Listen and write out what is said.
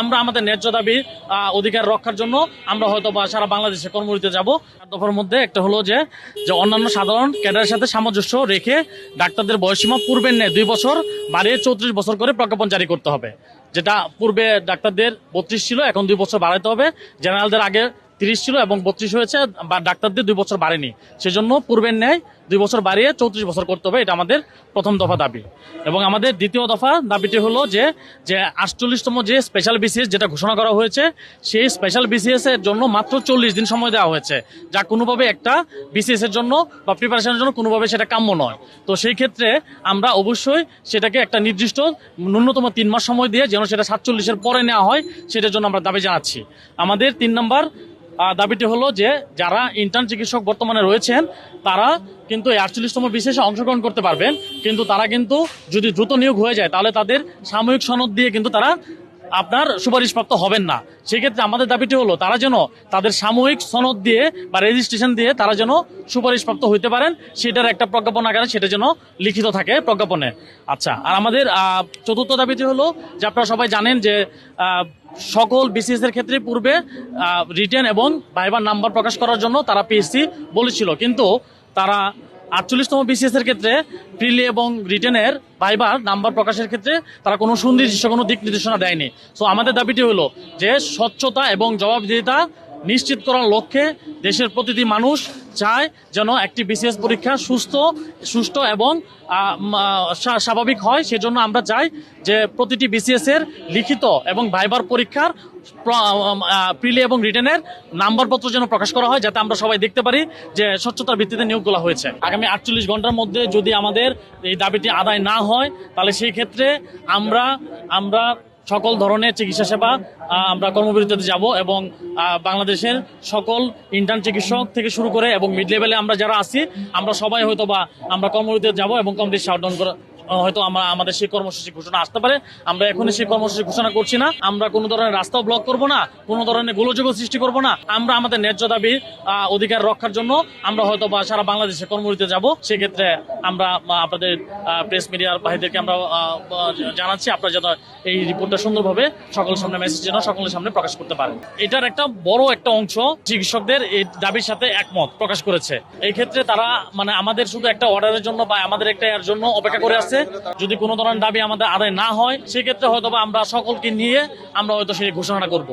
আমরা আমাদের ন্যায্য দাবি অধিকার রক্ষার জন্য আমরা হয়তো বা সারা বাংলাদেশে কর্মরীতে যাব। দফার মধ্যে একটা হলো যে যে অন্যান্য সাধারণ ক্যাডারের সাথে সামঞ্জস্য রেখে ডাক্তারদের বয়সীমা পূর্বের নেয় দুই বছর বাড়িয়ে চৌত্রিশ বছর করে প্রজ্ঞাপন জারি করতে হবে। যেটা পূর্বে ডাক্তারদের বত্রিশ ছিল, এখন দুই বছর বাড়াতে হবে। জেনারেলদের আগে তিরিশ ছিল এবং বত্রিশ হয়েছে, বা ডাক্তারদের দুই বছর বাড়েনি। সেজন্য পূর্বের ন্যায় দুই বছর বাড়িয়ে চৌত্রিশ বছর করতে হবে, এটা আমাদের প্রথম দফা দাবি। এবং আমাদের দ্বিতীয় দফা দাবিটি হলো যে যে আটচল্লিশতম যে স্পেশাল বিসিএস যেটা ঘোষণা করা হয়েছে, সেই স্পেশাল বিসিএস এর জন্য মাত্র চল্লিশ দিন সময় দেওয়া হয়েছে। যা কোনোভাবে একটা বিসিএস এর জন্য বা প্রিপারেশনের জন্য কোনোভাবে সেটা কাম্য নয়। তো সেই ক্ষেত্রে আমরা অবশ্যই সেটাকে একটা নির্দিষ্ট ন্যূনতম তিন মাস সময় দিয়ে যেন সেটা সাতচল্লিশের পরে নেওয়া হয়, সেটার জন্য আমরা দাবি জানাচ্ছি। আমাদের তিন নম্বর দাবিটি হলো যে যারা ইন্টার্ন চিকিৎসক বর্তমানে রয়েছেন, তারা কিন্তু এই আটচল্লিশতম বিশেষে অংশগ্রহণ করতে পারবেন। কিন্তু তারা কিন্তু যদি দ্রুত নিয়োগ হয়ে যায়, তাহলে তাদের সাময়িক সনদ দিয়ে কিন্তু তারা আপনার সুপারিশপ্রাপ্ত হবেন না। সেক্ষেত্রে আমাদের দাবিটি হলো, তারা যেন তাদের সাময়িক সনদ দিয়ে বা রেজিস্ট্রেশন দিয়ে তারা যেন সুপারিশপ্রাপ্ত হইতে পারেন, সেটার একটা প্রজ্ঞাপন আকারে সেটা যেন লিখিত থাকে প্রজ্ঞাপনে। আচ্ছা আর আমাদের চতুর্থ দাবিটি হলো যে আপনারা সবাই জানেন যে সকল বিসিএস এর ক্ষেত্রে পূর্বে রিটেন এবং ভাইবার নাম্বার প্রকাশ করার জন্য তারা পিএসসি বলেছিল। কিন্তু তারা আটচল্লিশতম বিসিএস এর ক্ষেত্রে প্রিলি এবং রিটেনের ভাইবার নাম্বার প্রকাশের ক্ষেত্রে তারা কোনো সুনির্দিষ্ট কোনো দিক নির্দেশনা দেয়নি। সো আমাদের দাবিটি হলো যে স্বচ্ছতা এবং জবাবদিহিতা নিশ্চিত করার লক্ষ্যে দেশের প্রতিটি মানুষ চায় যেন একটি বিসিএস পরীক্ষা সুস্থ, সুষ্ঠু এবং স্বাভাবিক হয়। সেজন্য আমরা চাই যে প্রতিটি বিসিএস এর লিখিত এবং ভাইবার পরীক্ষার প্রিলি এবং রিটেনের নাম্বারপত্র যেন প্রকাশ করা হয়, যাতে আমরা সবাই দেখতে পারি যে স্বচ্ছতার ভিত্তিতে নিয়োগ নিয়োগগুলো হয়েছে। আগামী আটচল্লিশ ঘণ্টার মধ্যে যদি আমাদের এই দাবিটি আদায় না হয়, তাহলে সেই ক্ষেত্রে আমরা আমরা সকল ধরনের চিকিৎসা সেবা আমরা কর্মবিরতিতে যাব এবং বাংলাদেশের সকল ইন্টার্ন চিকিৎসক থেকে শুরু করে এবং মিড লেভেলে আমরা যারা আছি, আমরা সবাই হয়তো বা আমরা কর্মবিরতিতে যাব এবং কমপ্লিট শাটডাউন করে হয়তো আমরা আমাদের সেই কর্মসূচি ঘোষণা আসতে পারে। আমরা এখনই সেই কর্মসূচি ঘোষণা করছি না। আমরা কোনো ধরনের রাস্তাও ব্লক করব না, কোনো ধরনের গোলযোগ সৃষ্টি করব না। আমরা আমাদের ন্যায্য দাবি অধিকার রক্ষার জন্য আমরা হয়তো বা সারা বাংলাদেশে কর্মবিরতিতে যাব। সেক্ষেত্রে আমরা আপনাদের প্রেস মিডিয়ার ভাইদেরকে আমরা জানাচ্ছি, আপনারা যেন এই রিপোর্টটা সুন্দরভাবে সকলের সামনে মেসেজ যেন সকলের সামনে প্রকাশ করতে পারেন। এটার একটা বড় একটা অংশ চিকিৎসকদের এই দাবির সাথে একমত প্রকাশ করেছে। এই ক্ষেত্রে তারা মানে আমাদের শুধু একটা অর্ডারের জন্য বা আমাদের একটা এর জন্য অপেক্ষা করে আছে। যদি কোনো ধরনের দাবি আমাদের আদায় না হয়, সেক্ষেত্রে হয়তো আমরা সকলকে নিয়ে আমরা হয়তো সেই ঘোষণাটা করব।